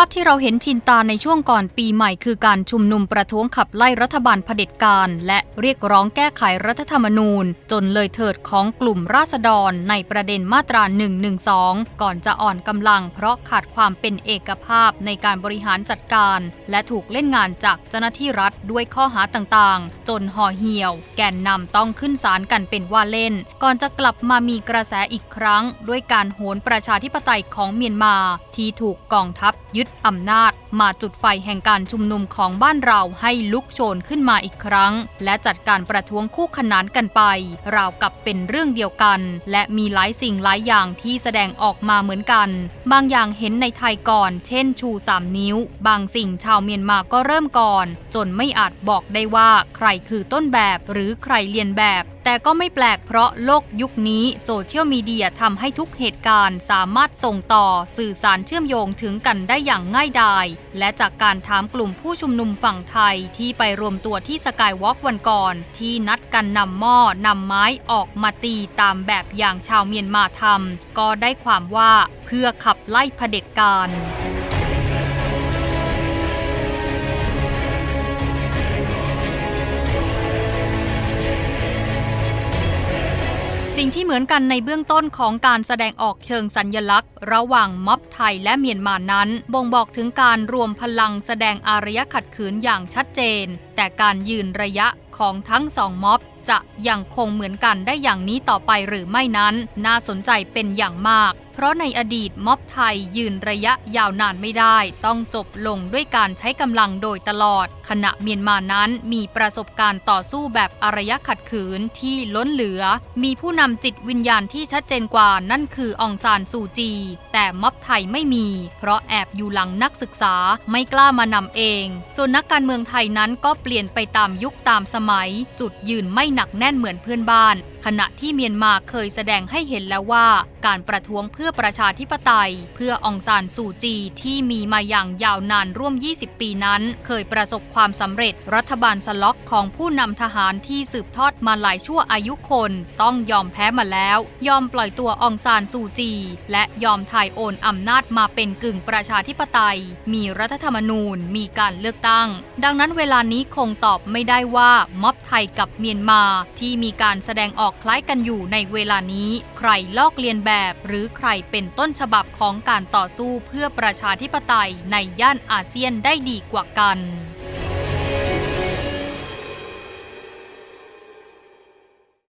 ภาพที่เราเห็นชินตาในช่วงก่อนปีใหม่คือการชุมนุมประท้วงขับไล่รัฐบาลเผด็จการ และเรียกร้องแก้ไขรัฐธรรมนูญ จนเลยเถิดของกลุ่มราษฎรในประเด็นมาตรา 112 ก่อนจะอ่อนกำลังเพราะขาดความเป็นเอกภาพในการบริหารจัดการ และถูกเล่นงานจากเจ้าหน้าที่รัฐด้วยข้อหาต่างๆ จนห่อเหี่ยว แกนนำต้องขึ้นศาลกันเป็นว่าเล่น ก่อนจะกลับมามีกระแสอีกครั้ง ด้วยการโหนประชาธิปไตยของเมียนมาที่ถูกกองทัพยึดอำนาจ มาจุดไฟแห่งการชุมนุมของบ้านเราให้ลุกโชนขึ้นมาอีกครั้ง และจัดการประท้วงคู่ขนานกันไป ราวกับเป็นเรื่องเดียวกัน และมีหลายสิ่งหลายอย่างที่แสดงออกมาเหมือนกัน บางอย่างเห็นในไทยก่อน เช่นชู3นิ้ว บางสิ่งชาวเมียนมาก็เริ่มก่อน จนไม่อาจบอกได้ว่าใครคือต้นแบบหรือใครเรียนแบบ แต่ก็ไม่แปลกเพราะโลกยุคนี้โซเชียลมีเดียทำให้ทุกเหตุการณ์สามารถส่งต่อสื่อสารเชื่อมโยงถึงกันได้อย่างง่ายดาย และจากการถามกลุ่มผู้ชุมนุมฝั่งไทยที่ไปรวมตัวที่สกายวอล์กวันก่อน ที่นัดกันนำหม้อนำไม้ออกมาตีตามแบบอย่างชาวเมียนมาทำก็ได้ความว่าเพื่อขับไล่เผด็จการ สิ่งที่เหมือนกันในเบื้องต้นของการแสดงออกเชิงสัญญลักษณ์ ระหว่างม็อบไทยและเมียนมานั้น บ่งบอกถึงการรวมพลังแสดงอารยะขัดขืนอย่างชัดเจน แต่การยืนระยะของทั้งสองม็อบจะยังคงเหมือนกันได้อย่างนี้ต่อไปหรือไม่นั้น น่าสนใจเป็นอย่างมาก เพราะในอดีตม็อบไทยยืนระยะยาวนานไม่ได้ ต้องจบลงด้วยการใช้กำลังโดยตลอด ขณะเมียนมานั้นมีประสบการณ์ต่อสู้แบบอารยะขัดขืนที่ล้นเหลือ มีผู้นำจิตวิญญาณที่ชัดเจนกว่านั่นคือองซานซูจี แต่ม็อบไทยไม่มี เพราะแอบอยู่หลังนักศึกษาไม่กล้ามานำเอง ส่วนนักการเมืองไทยนั้นก็เปลี่ยนไปตามยุคตามสมัย จุดยืนไม่หนักแน่นเหมือนเพื่อนบ้าน ขณะที่เมียนมาเคยแสดงให้เห็นแล้วว่า การประท้วงเพื่อประชาธิปไตย เพื่อองซานซูจีที่มีมาอย่างยาวนานร่วม 20 ปีนั้น เคยประสบความสำเร็จรัฐบาลสล็อกของผู้นำทหารที่สืบทอดมาหลายชั่วอายุคน ต้องยอมแพ้มาแล้ว ยอมปล่อยตัวองซานซูจี และยอมถ่ายโอนอำนาจมาเป็นกึ่งประชาธิปไตย มีรัฐธรรมนูญมีการเลือกตั้ง ดังนั้นเวลานี้คงตอบไม่ได้ว่าม็อบไทยกับเมียนมาที่มีการแสดงออกคล้ายกันอยู่ในเวลานี้ ใครลอกเลียนแบบหรือใครเป็นต้นฉบับของการต่อสู้เพื่อประชาธิปไตยในย่านอาเซียนได้ดีกว่ากัน